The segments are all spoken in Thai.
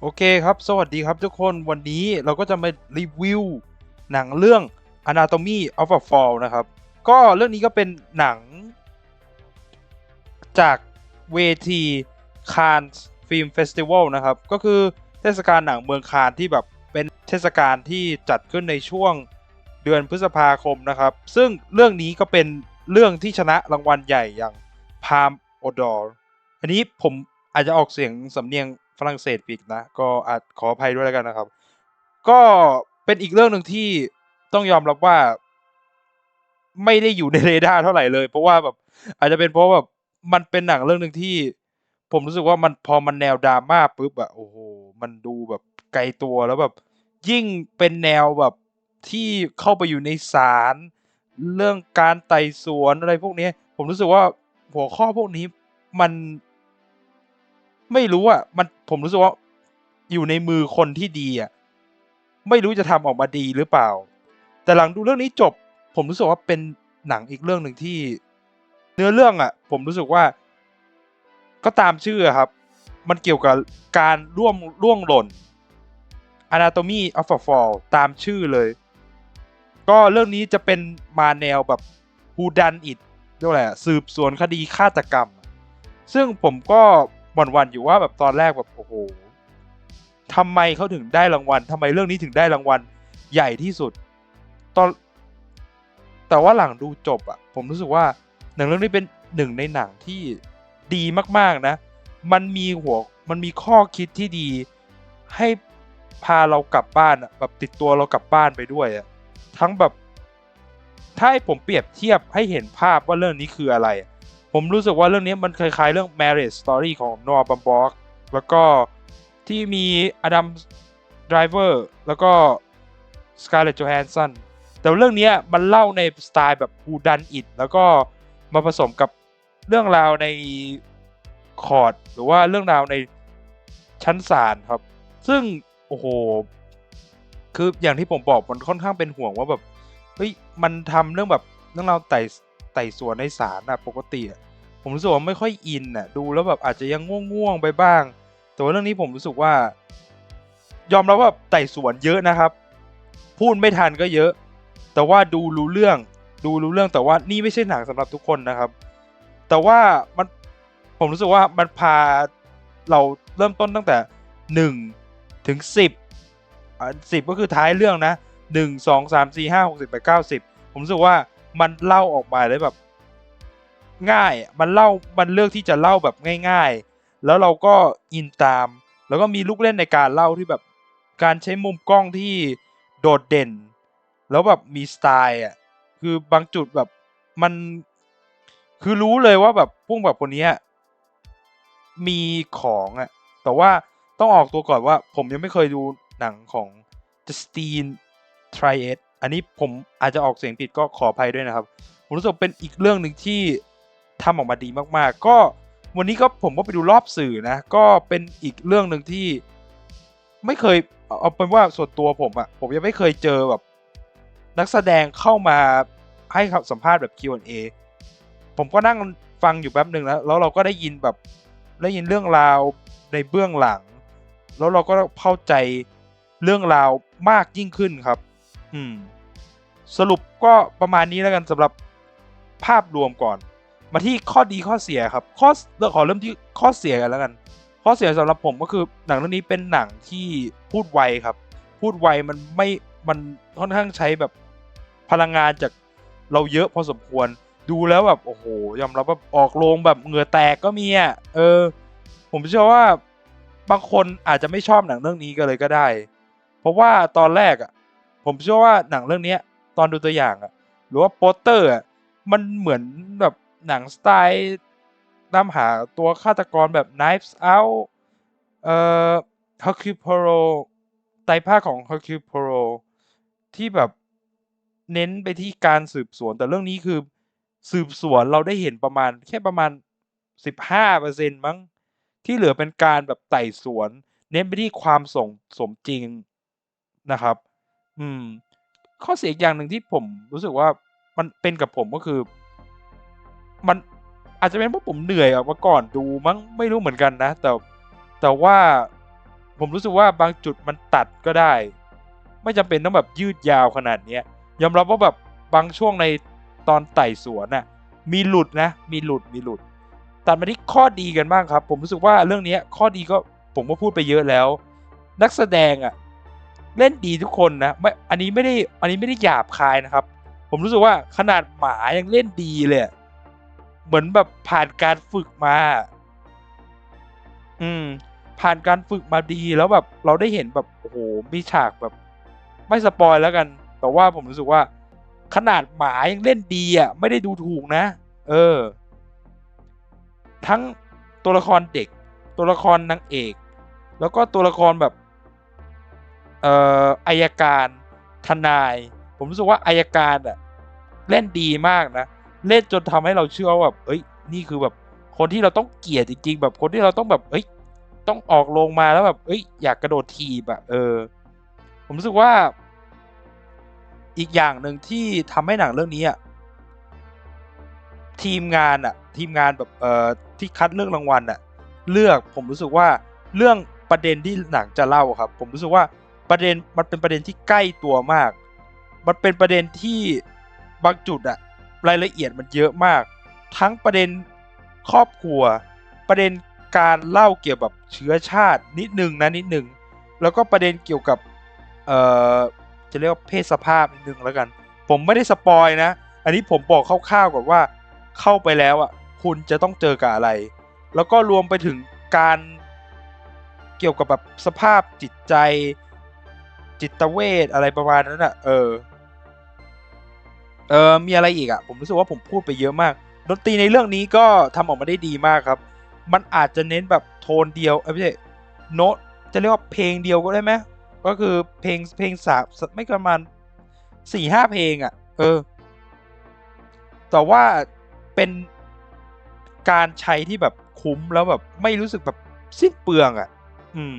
โอเคครับ สวัสดีครับทุกคน วันนี้เราก็จะมารีวิวหนังเรื่อง Anatomy of a Fall นะครับ ก็เรื่องนี้ก็เป็นหนัง จากเวทีคานฟิล์มเฟสติวัลนะครับ ก็คือเทศกาลหนังเมืองคานที่แบบเป็นเทศกาลที่จัดขึ้นในช่วงเดือนพฤษภาคมนะครับ ซึ่งเรื่องนี้ก็เป็นเรื่องที่ชนะรางวัลใหญ่อย่าง Palm d'Or อันนี้ผมอาจจะออกเสียงสำเนียง ฝรั่งเศสผิดนะ ก็อาจขออภัยด้วยแล้วกันนะครับ ก็เป็นอีกเรื่องหนึ่งที่ต้องยอมรับว่า ไม่ได้อยู่ในเรดาร์เท่าไหร่เลย เพราะว่าแบบอาจจะเป็นเพราะแบบมันเป็นหนังเรื่องหนึ่งที่ ผมรู้สึกว่ามันพอมันแนวดราม่าปุ๊บอะโอ้โหมันดูแบบไกลตัวแล้วแบบ ยิ่งเป็นแนวแบบที่เข้าไปอยู่ในศาลเรื่องการไต่สวนอะไรพวกนี้ ผมรู้สึกว่าหัวข้อพวกนี้มัน ไม่รู้อะมันผมรู้สึกว่าอยู่ในมือคนที่ดีอะไม่รู้จะทำออกมาดีหรือเปล่า แต่หลังดูเรื่องนี้จบ ผมรู้สึกว่าเป็นหนังอีกเรื่องหนึ่งที่ เนื้อเรื่องอะ ผมรู้สึกว่า ก็ตามชื่อครับ มันเกี่ยวกับการร่วมร่วงหล่น Anatomy of a Fall ตามชื่อเลย ก็เรื่องนี้จะเป็นมาแนวแบบ Who Done It เรียกว่าอะไรสืบสวนคดีฆาตกรรม ซึ่งผมก็ หวั่นๆอยู่ว่าแบบตอนแรกแบบโอ้โหทำไมเขาถึงได้รางวัลทำไมเรื่องนี้ถึงได้รางวัลใหญ่ที่สุด ตอนแต่ว่าหลังดูจบอะผมรู้สึกว่าหนังเรื่องนี้เป็นหนึ่งในหนังที่ดีมากๆนะ มันมีหัวมันมีข้อคิดที่ดีให้พาเรากลับบ้านแบบติดตัวเรากลับบ้านไปด้วยอะทั้งแบบถ้าให้ผมเปรียบเทียบให้เห็นภาพว่าเรื่องนี้คืออะไร ผมรู้สึกว่าเรื่องนี้มันคล้ายๆเรื่อง Marriage Story ของ Noah b a m b o k แล้วก็ที่มีอดัมไดรเวอร์แล้วก็ Scarlett Johansson แต่เรื่องนี้มันเล่าในสไตล์แบบ Who Done It แล้วก็มาผสมกับเรื่องราวในคอร์ดหรือว่าเรื่องราวในชั้นศาลครับ ซึ่งโอ้โหคืออย่างที่ผมบอกมันค่อนข้างเป็นห่วงว่าแบบเฮ้ยมันทำเรื่องแบบเรื่องราวไต่ไต่สวนในศาลอะปกติอะ ผมรู้สึกว่าไม่ค่อยอินอะดูแล้วแบบอาจจะยังง่วงๆไปบ้าง แต่ว่าเรื่องนี้ผมรู้สึกว่า ยอมรับว่าไต่สวนเยอะนะครับ พูดไม่ทันก็เยอะ แต่ว่าดูรู้เรื่อง ดูรู้เรื่องแต่ว่านี่ไม่ใช่หนังสำหรับทุกคนนะครับ แต่ว่ามันผมรู้สึกว่ามันพาเราเริ่มต้นตั้งแต่หนึ่งถึงสิบสิบก็คือท้ายเรื่องนะหนึ่งสองสามสี่ห้าหกสิบแปดเก้าสิบผมรู้สึกว่ามันเล่าออกมาได้แบบ ง่าย มันเล่า มันเลือกที่จะเล่าแบบง่าย ๆ แล้วเราก็อินตาม แล้วก็มีลูกเล่นในการเล่าที่แบบการใช้มุมกล้องที่โดดเด่น แล้วแบบมีสไตล์อะ คือบางจุดแบบมัน คือรู้เลยว่าแบบพวกแบบคนนี้มีของอะ แต่ว่าต้องออกตัวก่อนว่าผมยังไม่เคยดูหนังของ Justine t r i e t อันนี้ผมอาจจะออกเสียงผิดก็ขออภัยด้วยนะครับ ผมรู้สึกเป็นอีกเรื่องหนึ่งที่ ทำออกมาดีมากๆ ก็วันนี้ก็ผมก็ไปดูรอบสื่อนะ ก็เป็นอีกเรื่องหนึ่งที่ไม่เคยเอาเป็นว่าส่วนตัวผมอะผมยังไม่เคยเจอแบบนักแสดงเข้ามาให้สัมภาษณ์แบบ Q&A ผมก็นั่งฟังอยู่แป๊บหนึ่งแล้วแล้วเราก็ได้ยินแบบได้ยินเรื่องราวในเบื้องหลัง แล้วเราก็เข้าใจเรื่องราวมากยิ่งขึ้นครับ อืม สรุปก็ประมาณนี้แล้วกันสำหรับภาพรวมก่อน มาที่ข้อดีข้อเสียครับ ข้อเราขอเริ่มที่ข้อเสียกันแล้วกัน ข้อเสียสำหรับผมก็คือหนังเรื่องนี้เป็นหนังที่พูดไวครับ พูดไวมันไม่มันค่อนข้างใช้แบบพลังงานจากเราเยอะพอสมควร ดูแล้วแบบโอ้โหยอมรับว่าออกโรงแบบเหงื่อแตกก็มีอะเออ ผมเชื่อว่าบางคนอาจจะไม่ชอบหนังเรื่องนี้ก็เลยก็ได้ เพราะว่าตอนแรกอะ ผมเชื่อว่าหนังเรื่องนี้ตอนดูตัวอย่างอะ หรือว่าโปสเตอร์อะมันเหมือนแบบ หนังสไตล์นำหาตัวฆาตกรแบบ Knives Out เอ่อ Hercule Poirot ไตรภาคของ Hercule Poirot ที่แบบเน้นไปที่การสืบสวน แต่เรื่องนี้คือสืบสวนเราได้เห็นประมาณแค่ประมาณ 15%มั้ง ที่เหลือเป็นการแบบไต่สวน เน้นไปที่ความสมสมจริงนะครับ อืม ข้อเสียอีกอย่างหนึ่งที่ผมรู้สึกว่ามันเป็นกับผมก็คือ มันอาจจะเป็นเพราะผมเหนื่อยอะมาก่อนดูมั้งไม่รู้เหมือนกันนะ แต่แต่ว่าผมรู้สึกว่าบางจุดมันตัดก็ได้ ไม่จำเป็นต้องแบบยืดยาวขนาดเนี้ยยอมรับว่าแบบบางช่วงในตอนไต่สวนน่ะ มีหลุดนะ มีหลุดมีหลุดตัดมาที่ข้อดีกันบ้างครับ ผมรู้สึกว่าเรื่องนี้ข้อดีก็ผมก็พูดไปเยอะแล้ว นักแสดงอะเล่นดีทุกคนนะไม่อันนี้ไม่ได้อันนี้ไม่ได้หยาบคายนะครับ ผมรู้สึกว่าขนาดหมายังเล่นดีเลย เหมือนแบบผ่านการฝึกมา อืม ผ่านการฝึกมาดีแล้วแบบ เราได้เห็นแบบโอ้โหมีฉากแบบ ไม่สปอยแล้วกัน แต่ว่าผมรู้สึกว่า ขนาดหมายังเล่นดีอะ ไม่ได้ดูถูกนะ เออ ทั้งตัวละครเด็ก ตัวละครนางเอก แล้วก็ตัวละครแบบ เอ่ออายการทนาย ผมรู้สึกว่าอายการอะ เล่นดีมากนะ เล่นจนทำให้เราเชื่อว่าแบบเอ้ย นี่คือแบบคนที่เราต้องเกลียดจริง ๆ แบบคนที่เราต้องแบบ เอ้ย ต้องออกลงมาแล้วแบบ เอ้ย อยากกระโดดทีบอะเออ ผมรู้สึกว่า อีกอย่างหนึ่งที่ทำให้หนังเรื่องนี้อะทีมงานอะทีมงานแบบเอ่อที่คัดเลือกรางวัลอะเลือกผมรู้สึกว่าเรื่องประเด็นที่หนังจะเล่าครับ ผมรู้สึกว่าประเด็นมันเป็นประเด็นที่ใกล้ตัวมาก มันเป็นประเด็นที่บางจุดอะ รายละเอียดมันเยอะมาก ทั้งประเด็นครอบครัว ประเด็นการเล่าเกี่ยวกับเชื้อชาตินิดนึงนะนิดนึง แล้วก็ประเด็นเกี่ยวกับเอ่อจะเรียกว่าเพศสภาพนิดนึงแล้วกัน ผมไม่ได้สปอยนะ อันนี้ผมบอกคร่าวๆก่อนว่าเข้าไปแล้วอะคุณจะต้องเจอกับอะไร แล้วก็รวมไปถึงการเกี่ยวกับแบบสภาพจิตใจจิตเวชอะไรประมาณนั้นอะเออ เออมีอะไรอีกอะผมรู้สึกว่าผมพูดไปเยอะมากดนตรีในเรื่องนี้ก็ทำออกมาได้ดีมากครับ มันอาจจะเน้นแบบโทนเดียวเอ้ยไม่ใช่โน้ตจะเรียกว่าเพลงเดียวก็ได้ไหมก็คือเพลงเพลงสามไม่ประมาณสี่ห้าเพลงอะ เออ แต่ว่าเป็นการใช้ที่แบบคุ้มแล้วแบบไม่รู้สึกแบบสิ้นเปลืองอะ อืม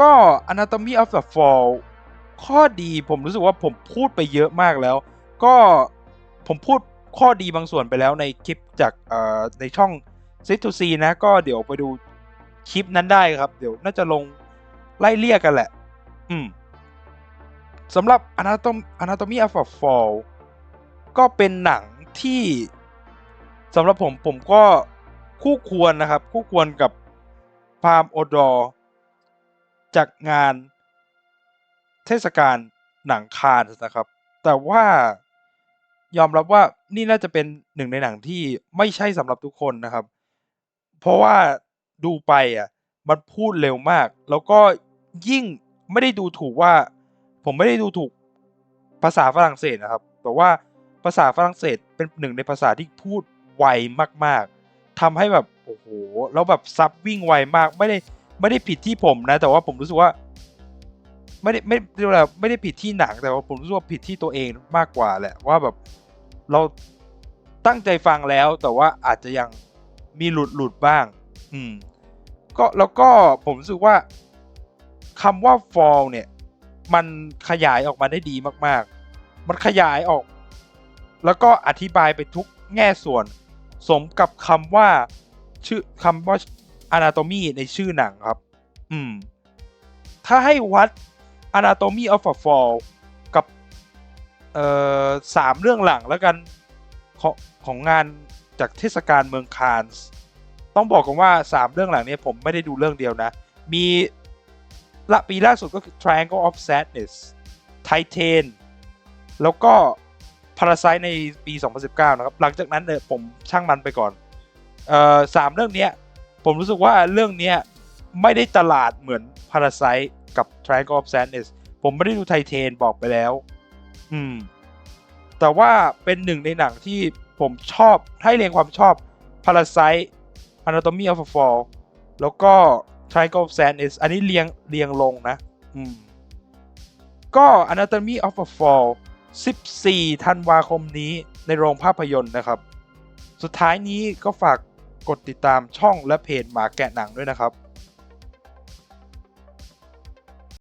ก็ Anatomy of the Fall ข้อดีผมรู้สึกว่าผมพูดไปเยอะมากแล้ว ก็ผมพูดข้อดีบางส่วนไปแล้วในคลิปจากในช่อง z 2 c นะ ก็เดี๋ยวไปดูคลิปนั้นได้ครับ เดี๋ยวน่าจะลงไล่เรียกกันแหละ อืมสำหรับ Anatom Anatomy of a Fall ก็เป็นหนังที่สำหรับผมผมก็คู่ควรนะครับ คู่ควรกับพามโอดอจากงาน เทศกาลหนังคานส์นะครับ แต่ว่ายอมรับว่านี่น่าจะเป็นหนึ่งในหนังที่ไม่ใช่สำหรับทุกคนนะครับ เพราะว่าดูไปอะมันพูดเร็วมาก แล้วก็ยิ่งไม่ได้ดูถูกว่า ผมไม่ได้ดูถูกภาษาฝรั่งเศสนะครับ แต่ว่าภาษาฝรั่งเศสเป็นหนึ่งในภาษาที่พูดไวมาก ๆทำให้แบบโอ้โหแล้วแบบซับวิ่งไวมากไม่ได้ไม่ได้ผิดที่ผมนะ แต่ว่าผมรู้สึกว่า ไม่ได้ไม่เรียกว่าไม่ได้ผิดที่หนังแต่ว่าผมรู้สึกว่าผิดที่ตัวเองมากกว่าแหละว่าแบบเราตั้งใจฟังแล้วแต่ว่าอาจจะยังมีหลุดหลุดบ้าง อืม ก็แล้วก็ผมรู้สึกว่าคำว่า fall เนี่ย มันขยายออกมาได้ดีมาก ๆ มันขยายออก แล้วก็อธิบายไปทุกแง่ส่วน สมกับคำว่าชื่อคำว่า anatomy ในชื่อหนังครับ อืม ถ้าให้วัด anatomy of a fall กับสามเรื่องหลังแล้วกันของของงานจากเทศกาลเมืองคานส์ต้องบอกกันว่า 3 เรื่องหลังนี้ผมไม่ได้ดูเรื่องเดียวนะ มีละปีล่าสุดก็คือ Triangle of Sadness Titan แล้วก็ Parasite ในปี 2019 นะครับ หลังจากนั้นเนี่ยผมช่างมันไปก่อนเอ่อสามเรื่องนี้ผมรู้สึกว่าเรื่องนี้ ไม่ได้ตลาดเหมือน Parasite กับ Triangle of Sadness ผมไม่ได้ดูไทเทนบอกไปแล้ว อืม แต่ว่าเป็นหนึ่งในหนังที่ผมชอบให้เรียงความชอบ Parasite Anatomy of a Fall แล้วก็ Triangle of Sadness อันนี้เรียงเรียงลงนะ อืม ก็ Anatomy of a Fall 14 ธันวาคมนี้ในโรงภาพยนตร์นะครับ สุดท้ายนี้ก็ฝากกดติดตามช่องและเพจหมาแกะหนังด้วยนะครับ